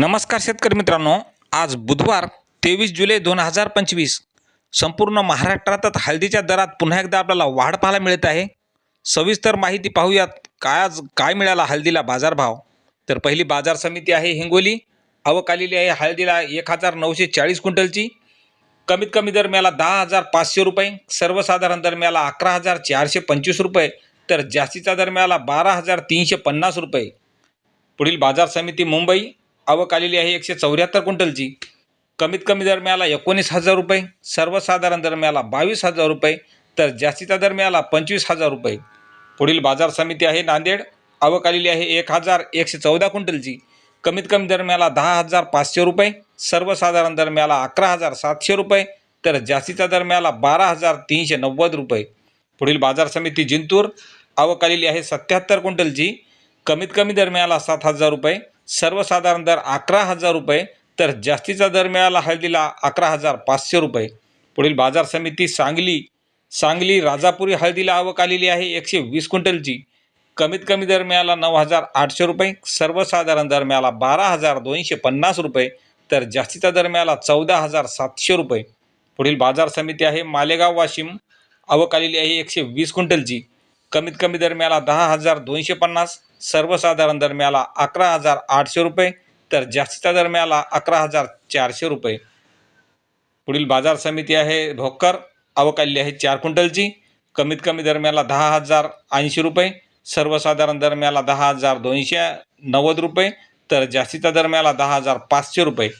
नमस्कार शेतकरी मित्रांनो आज बुधवार तेवीस जुलै दोन हजार पंचवीस. संपूर्ण महाराष्ट्रातच हळदीच्या दरात पुन्हा एकदा आपल्याला वाढ पाहायला मिळत आहे. सविस्तर माहिती पाहूयात काय आज काय मिळाला हळदीला बाजारभाव. तर पहिली बाजार समिती आहे हिंगोली. आवक आलेली आहे हळदीला एक हजार नऊशे चाळीस क्विंटलची. कमीत कमी दर मिळाला दहा हजार पाचशे रुपये. सर्वसाधारण दर मिळाला अकरा हजार चारशे पंचवीस रुपये. तर जास्तीचा दर मिळाला बारा हजार तीनशे पन्नास रुपये. पुढील बाजार समिती मुंबई. आवक आलेली आहे एकशे चौऱ्याहत्तर क्विंटलची. कमीत कमी दर मिळाला एकोणीस हजार रुपये सर्वसाधारण दर मिळाला बावीस हजार रुपये तर जास्तीचा दर मिळाला पंचवीस हजार रुपये. पुढील बाजार समिती आहे नांदेड आवक आलेली आहे एक हजार एकशे चौदा क्विंटलची. कमीत कमी दर मिळाला दहा हजार पाचशे रुपये सर्वसाधारण दर मिळाला अकरा हजार सातशे रुपये तर जास्तीचा दर मिळाला बारा हजार तीनशे नव्वद रुपये. पुढील बाजार समिती जिंतूर आवक आलेली आहे सत्याहत्तर क्विंटलची. कमीत कमी दर मिळाला सात हजार रुपये सर्वसाधारण दर अकरा हजार रुपये तर जास्तीचा दर मिळाला हळदीला अकरा हजार पाचशे रुपये. पुढील बाजार समिती सांगली सांगली राजापुरी हळदीला आवक आलेली आहे एकशे वीस क्विंटलची. कमीत कमी दर मिळाला नऊ हजार आठशे रुपये सर्वसाधारण दर मिळाला बारा हजार दोनशे पन्नास रुपये तर जास्तीचा दर मिळाला चौदा हजार सातशे रुपये. पुढील बाजार समिती आहे मालेगाव वाशिम आवक आलेली आहे एकशे वीस क्विंटलची. कमीत कमी दर मिळाला दहा हजार दोनशे पन्नास सर्वसाधारण दर मिळाला अकरा हजार आठशे रुपये तर जास्तीचा दर मिळाला अकरा हजार चारशे रुपये. पुढील बाजार समिती आहे भोकर अवकाली आहे चार क्विंटलची. कमीत कमी दर मिळाला दहा हजार ऐंशी रुपये सर्वसाधारण दर मिळाला दहा हजार दोनशे नव्वद रुपये तर जास्तीचा दर मिळाला दहा हजार पाचशे रुपये.